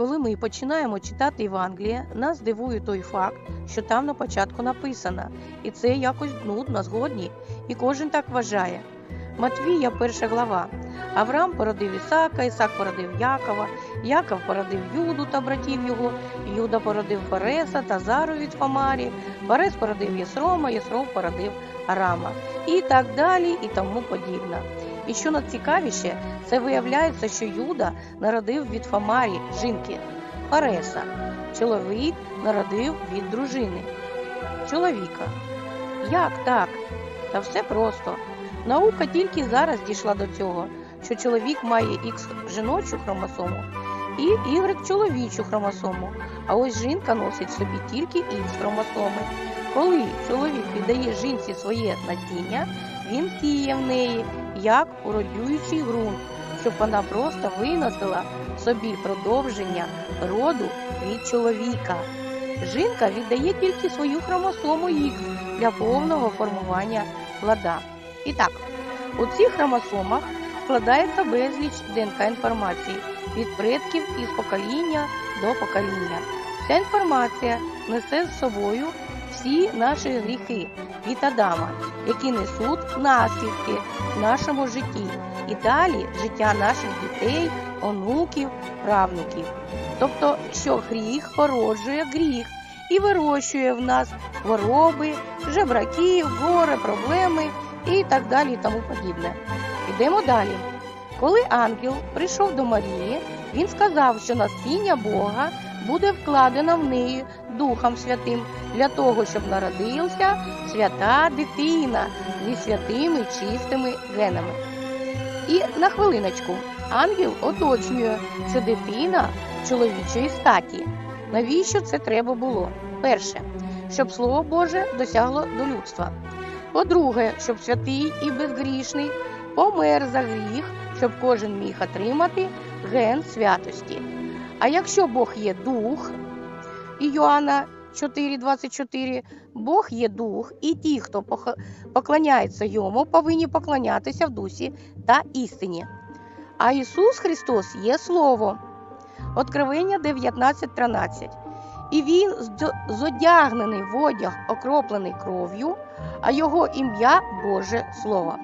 коли ми починаємо читати Євангеліє, нас дивує той факт, що там на початку написано, і це якось нудно, згодні, і кожен так вважає. Матвія, перша глава. Авраам породив Ісака, Ісак породив Якова, Яков породив Юду та братів його, Юда породив Фареса та Зару від Фамарі, Фарес породив Єсрома, Єсром породив Арама. І так далі, і тому подібне. І що найцікавіше, це виявляється, що Юда народив від Фамарі жінки Фареса. Чоловік народив від дружини чоловіка. Як так? Та все просто. Наука тільки зараз дійшла до цього, що чоловік має X жіночу хромосому і Y чоловічу хромосому, а ось жінка носить собі тільки X хромосоми. Коли чоловік віддає жінці своє насіння, він сіє в неї як уродюючий ґрунт, щоб вона просто виносила собі продовження роду від чоловіка. Жінка віддає тільки свою хромосому X для повного формування плода. І так, у цих хромосомах складається безліч ДНК інформації від предків із покоління до покоління. Ця інформація несе з собою всі наші гріхи від Адама, які несуть наслідки в нашому житті і далі життя наших дітей, онуків, правнуків. Тобто, що гріх породжує гріх і вирощує в нас хвороби, жебраків, горе, проблеми і так далі і тому подібне. Йдемо далі. Коли ангел прийшов до Марії, він сказав, що насіння Бога буде вкладено в неї Духом Святим для того, щоб народилася свята дитина зі святими чистими генами. І на хвилиночку ангел оточнює, що дитина чоловічої статі. Навіщо це треба було? Перше, щоб Слово Боже досягло до людства. По-друге, щоб святий і безгрішний помер за гріх, щоб кожен міг отримати ген святості. А якщо Бог є дух, і Йоанна 4,24, Бог є дух, і ті, хто поклоняється йому, повинні поклонятися в дусі та істині. А Ісус Христос є Слово. Откровення 19.13. І він зодягнений в одяг, окроплений кров'ю, а його ім'я Боже Слово.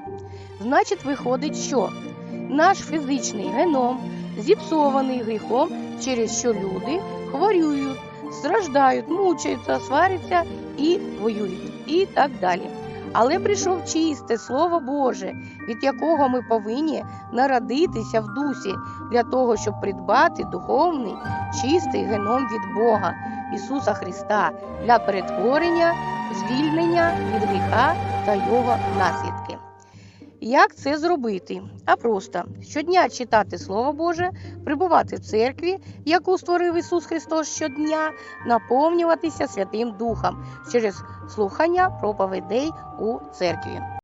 Значить, виходить, що наш фізичний геном зіпсований гріхом, через що люди хворюють, страждають, мучаються, сваряться і воюють, і так далі. Але прийшов чисте Слово Боже, від якого ми повинні народитися в дусі для того, щоб придбати духовний, чистий геном від Бога, Ісуса Христа для перетворення, звільнення від гріха та його наслідки. Як це зробити? А просто щодня читати Слово Боже, прибувати в церкві, яку створив Ісус Христос щодня, наповнюватися Святим Духом через слухання проповідей у церкві.